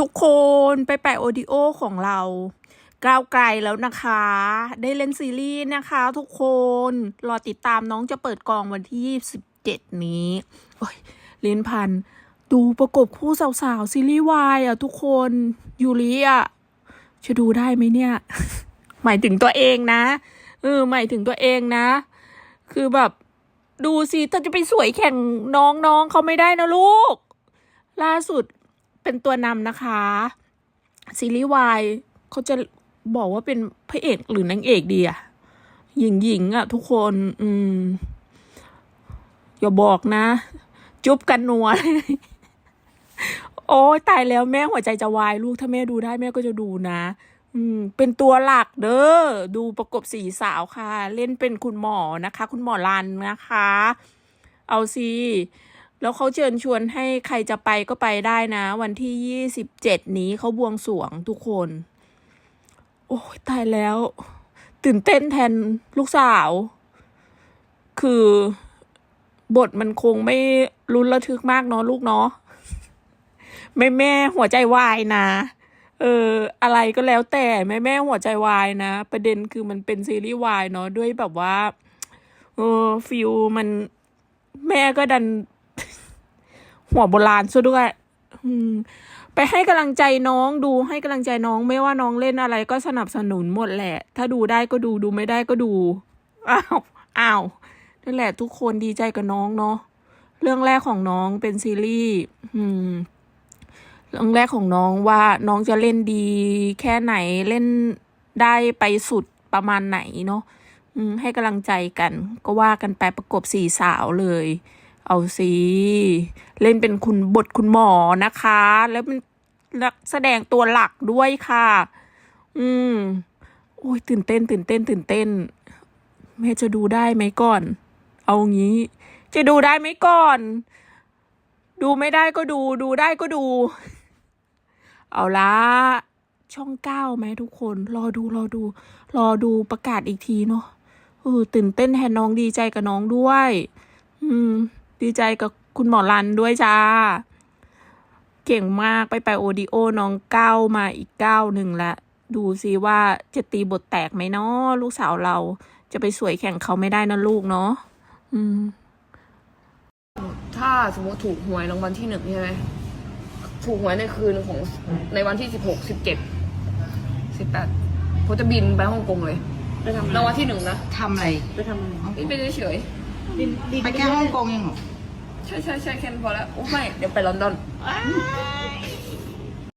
ทุกคนไปแปะโอดิโอของเราก้าวไกลแล้วนะคะ ได้เล่นซีรีส์นะคะทุกคน รอติดตามน้องจะเปิดกองวันที่ 27 นี้ โอ้ยลิ้นพัน ดูประกบคู่สาวๆ ซีรีส์วายอะทุกคน ยูริอะ จะดูได้ไหมเนี่ย หมายถึงตัวเองนะ เออ หมายถึงตัวเองนะ คือแบบดูสิเธอจะไปสวยแข่งน้องๆเขาไม่ได้นะลูก ล่าสุด เป็นตัวนำนะคะ ซีรีส์วายเขาจะบอกว่าเป็นพระเอกหรือนางเอกดีอะหญิงหญิงๆอะทุกคน อืม อย่าบอกนะ จุ๊บกันนัวโอ้ยตายแล้วแม่หัวใจจะวายลูกถ้าแม่ดูได้แม่ก็จะดูนะ อืม เป็นตัวหลักเด้อดูประกบสี่สาวค่ะ เล่นเป็นคุณหมอนะคะ คุณหมอรันนะคะ เอาสิ แล้วเขาเชิญชวนให้ใครจะไปก็ไปได้นะ วันที่ยี่สิบเจ็ดนี้เขาบวงสรวงทุกคน โอ้ยตายแล้ว ตื่นเต้นแทนลูกสาว คือบทมันคงไม่รุนระทึกมากเนาะลูกเนาะแม่แม่หัวใจวายนะ เออ อะไรก็แล้วแต่แม่แม่หัวใจวายนะ ประเด็นคือมันเป็นซีรีส์วายเนาะด้วยแบบว่า เออฟิลมันแม่ก็ดัน หัวโบราณซะด้วยไปให้กำลังใจน้องดูให้กำลังใจน้องไม่ว่าน้องเล่นอะไรก็สนับสนุนหมดแหละ ถ้าดูได้ก็ดูดูไม่ได้ก็ดูอ้าวอ้าวนั่นแหละทุกคนดีใจกับน้องเนาะเรื่องแรกของน้องเป็นซีรีส์เรื่องแรกของน้องว่าน้องจะเล่นดีแค่ไหนเล่นได้ไปสุดประมาณไหนเนาะให้กำลังใจกัน ก็ว่ากันไปประกบสี่สาวเลย เอาสิเล่นเป็นคุณบทคุณหมอนะคะ แล้วเป็นนักแสดงตัวหลักด้วยค่ะ อืมโอ้ยตื่นเต้น ตื่นเต้น ตื่นเต้น แม่จะดูได้ไหมก่อน เอางี้ จะดูได้ไหมก่อน ดูไม่ได้ก็ดู ดูได้ก็ดู เอาละช่องเก้าไหมทุกคน รอดูรอดู รอดูประกาศอีกทีเนาะเออตื่นเต้นแทนน้องดีใจกับน้องด้วย อืม ดีใจกับคุณหมอรันด้วยจ้า เก่งมากไปไปโอดิโอน้องเก้ามาอีกเก้าหนึ่งละดูซิว่าจะตีบทแตกไหมเนาะลูกสาวเราจะไปสวยแข่งเขาไม่ได้นะลูกเนาะอืม ถ้าสมมติถูกหวยรางวัลที่หนึ่งใช่ไหมถูกหวยในคืนของในวันที่สิบหกสิบเจ็ดสิบแปดผมจะบินไปฮ่องกงเลยไปทำอะไรรางวัลที่หนึ่งนะทำอะไรไปทำอะไรนี่ไปเฉย บินบินไปแค่ฮ่องกงยังเหรอๆใช่ใช่ใช่แค่นั้นพอแล้วโอ้ไม่ เดี๋ยวไปลอนดอน